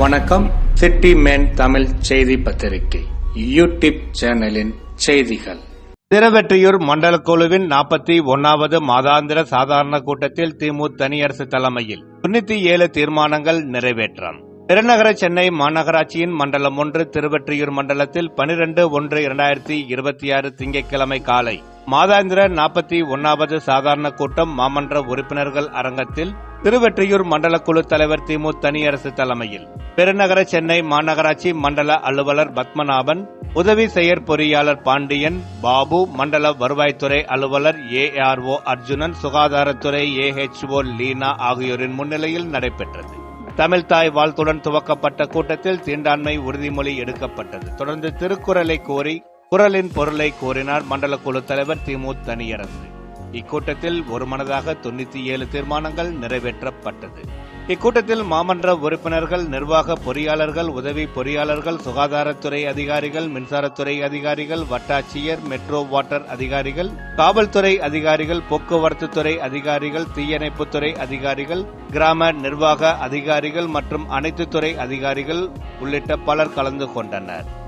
வணக்கம். City man Tamil செய்தி பத்திரிகை. யூடியூப் சேனலின் செய்திகள். திருவெற்றியூர் மண்டல குழுவின் நாற்பத்தி ஒன்னாவது மாதாந்திர சாதாரண கூட்டத்தில் திமு தனியரசு தலைமையில் தொண்ணூத்தி ஏழு தீர்மானங்கள் நிறைவேற்றம். பெருநகர சென்னை மாநகராட்சியின் மண்டலம் ஒன்று திருவெற்றியூர் மண்டலத்தில் பனிரெண்டு ஒன்று இரண்டாயிரத்தி இருபத்தி ஆறு திங்கட்கிழமை காலை மாதாந்திர நாற்பத்தி ஒன்னாவது சாதாரண கூட்டம் மாமன்ற உறுப்பினர்கள் அரங்கத்தில் திருவெற்றியூர் மண்டல குழு தலைவர் திமு தனியரசு தலைமையில் பெருநகர சென்னை மாநகராட்சி மண்டல அலுவலர் பத்மநாபன் உதவி செயற் பொறியாளர் பாண்டியன் பாபு மண்டல வருவாய்த்துறை அலுவலர் ஏஆர்ஓ அர்ஜுனன் சுகாதாரத்துறை ஏஹெச்ஓ லீனா ஆகியோரின் முன்னிலையில் நடைபெற்றது. தமிழ்தாய் வாழ்த்துடன் துவக்கப்பட்ட கூட்டத்தில் தீண்டாண்மை உறுதிமொழி எடுக்கப்பட்டது. தொடர்ந்து திருக்குறளை கோரி குரலின் பொருளை கோரினார் மண்டல குழு தலைவர் திமு தனியரசு. இக்கூட்டத்தில் ஒருமனதாக தொண்ணூத்தி ஏழு தீர்மானங்கள் நிறைவேற்றப்பட்டது. இக்கூட்டத்தில் மாமன்ற உறுப்பினர்கள் நிர்வாக பொறியாளர்கள் உதவி பொறியாளர்கள் சுகாதாரத்துறை அதிகாரிகள் மின்சாரத்துறை அதிகாரிகள் வட்டாட்சியர் மெட்ரோ வாட்டர் அதிகாரிகள் காவல்துறை அதிகாரிகள் போக்குவரத்து துறை அதிகாரிகள் தீயணைப்புத்துறை அதிகாரிகள் கிராம நிர்வாக அதிகாரிகள் மற்றும் அனைத்து துறை அதிகாரிகள் உள்ளிட்ட பலர் கலந்து கொண்டனர்.